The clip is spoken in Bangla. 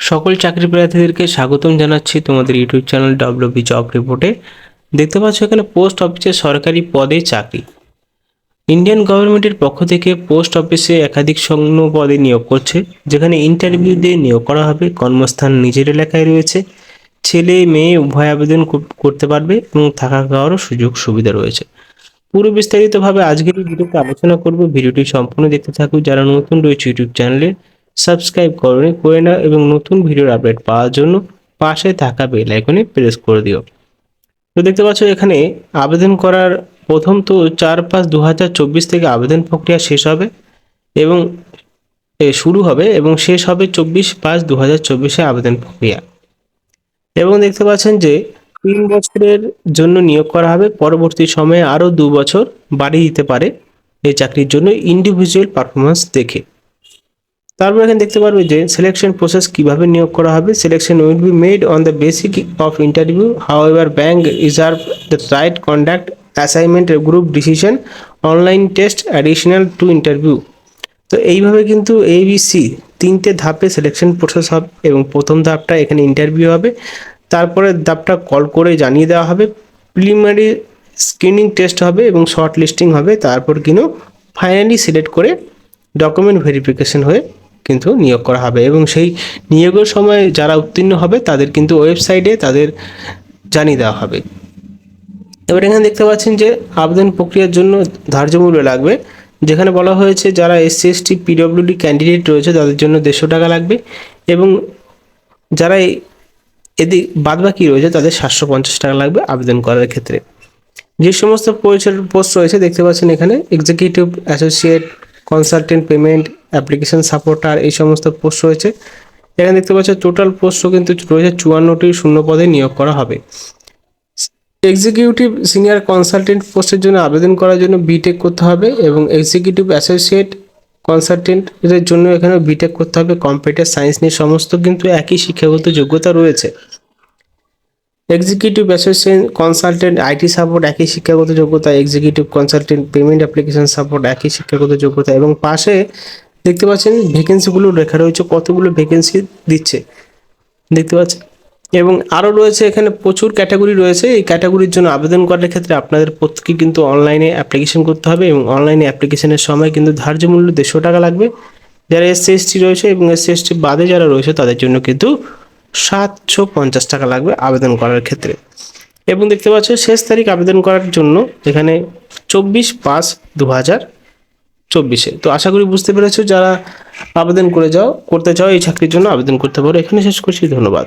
সকল চাকরি প্রার্থীদেরকে স্বাগতম জানাচ্ছি তোমাদের ইউটিউব চ্যানেল ডব্লিউবি জব রিপোর্টে দেখতে পাচ্ছ এখানে পোস্ট অফিসে সরকারি পদে চাকরি। ইন্ডিয়ান গভর্নমেন্টের পক্ষ থেকে পোস্ট অফিসে একাধিক শূন্য পদে নিয়োগ করছে, যেখানে ইন্টারভিউ দিয়ে নিয়োগ করা হবে, কর্মস্থান নিজের এলাকায় রয়েছে, ছেলে, মেয়ে, উভয় আবেদন করতে পারবে এবং থাকা খাওয়ারও সুযোগ সুবিধা রয়েছে। পুরো বিস্তারিতভাবে আজকের ভিডিওতে আলোচনা করব। ভিডিওটি সম্পূর্ণ দেখতে থাকুন। যারা নতুন রয়েছে ইউটিউব চ্যানেলে সাবস্ক্রাইব করুন, করে নাও এবং নতুন ভিডিওর আপডেট পাওয়ার জন্য পাশে থাকা বেল আইকনে প্রেস করে দিও। তো দেখতে পাচ্ছ এখানে আবেদন করার প্রথম তো চার পাঁচ দু থেকে আবেদন প্রক্রিয়া শেষ হবে এবং শুরু হবে এবং শেষ হবে চব্বিশ পাঁচ দু হাজার চব্বিশে আবেদন প্রক্রিয়া। এবং দেখতে পাচ্ছেন যে তিন বছরের জন্য নিয়োগ করা হবে, পরবর্তী সময়ে আরও দু বছর বাড়িয়ে দিতে পারে এই চাকরির জন্য ইন্ডিভিজুয়াল পারফরমেন্স দেখে। তারপর এখানে দেখতে পারবে যে সিলেকশন প্রসেস কীভাবে নিয়োগ করা হবে। Selection will be made on the basic of interview however bank reserve the right conduct assignment group decision online test additional to interview তো এইভাবে কিন্তু এবিসি তিনটে ধাপে সিলেকশন প্রসেস হবে এবং প্রথম ধাপটা এখানে ইন্টারভিউ হবে। তারপরে ধাপটা কল করে জানিয়ে দেওয়া হবে। প্রিলিমিনারি স্ক্রিনিং টেস্ট হবে এবং শর্ট লিস্টিং হবে। তারপর কিন্তু ফাইনালি সিলেক্ট করে ডকুমেন্ট ভেরিফিকেশন হয়ে কিন্তু নিয়োগ করা হবে। এবং সেই নিয়োগের সময় যারা উত্তীর্ণ হবে, তাদের কিন্তু ওয়েবসাইটে তাদের জানিয়ে দেওয়া হবে। এবার এখানে দেখতে পাচ্ছেন যে আবেদন প্রক্রিয়ার জন্য ধার্য মূল্য লাগবে, যেখানে বলা হয়েছে যারা এসসি এসটি পিডব্লিউডি ক্যান্ডিডেট রয়েছে, তাদের জন্য দেড়শো টাকা লাগবে এবং যারা এদিক বাদবাকি রয়েছে, তাদের সাতশো পঞ্চাশ টাকা লাগবে আবেদন করার ক্ষেত্রে। যে সমস্ত পোস্ট রয়েছে, দেখতে পাচ্ছেন এখানে executive associate consultant payment application supporter এই সমস্ত পোস্ট রয়েছে। এখানে দেখতে পাচ্ছেন টোটাল পোস্টও কিন্তু রয়েছে চুয়ান্নটি শূন্য পদে নিয়োগ করা হবে। এক্সিকিউটিভ সিনিয়র কনসালটেন্ট পোস্টের জন্য আবেদন করার জন্য বিটেক করতে হবে এবং এক্সিকিউটিভ অ্যাসোসিয়েট কনসালটেন্টের জন্য এখানে বিটেক করতে হবে। কম্পিউটার সায়েন্স নিয়ে সমস্ত কিন্তু একই শিক্ষাগত যোগ্যতা রয়েছে। Executive association consultant IT support একই শিক্ষাগত যোগ্যতা executive consultant payment application support একই শিক্ষাগত যোগ্যতা এবং পাশে দেখতে পাচ্ছেন ভ্যাকেন্সিগুলো লেখা রয়েছে, কতগুলো ভ্যাকেন্সি দিচ্ছে, দেখতে পাচ্ছেন? এবং আরও রয়েছে এখানে প্রচুর ক্যাটাগরি রয়েছে, এই ক্যাটাগরির জন্য আবেদন করার ক্ষেত্রে আপনাদের প্রত্যেকে কিন্তু অনলাইনে অ্যাপ্লিকেশন করতে হবে এবং অনলাইনে অ্যাপ্লিকেশনের সময় কিন্তু ধার্য মূল্য দেড়শো টাকা লাগবে। যারা এসসি এসটি রয়েছে এবং এসসি এসটি বাদে যারা রয়েছে, তাদের জন্য কিন্তু সাতশো পঞ্চাশ টাকা লাগবে আবেদন করার ক্ষেত্রে। এবং দেখতে পাচ্ছ শেষ তারিখ আবেদন করার জন্য এখানে চব্বিশ পাঁচ দু হাজার চব্বিশে। তো আশা করি বুঝতে পেরেছ, যারা আবেদন করে যাও, করতে চাও এই চাকরির জন্য আবেদন করতে পারো। এখানে শেষ করছি, ধন্যবাদ।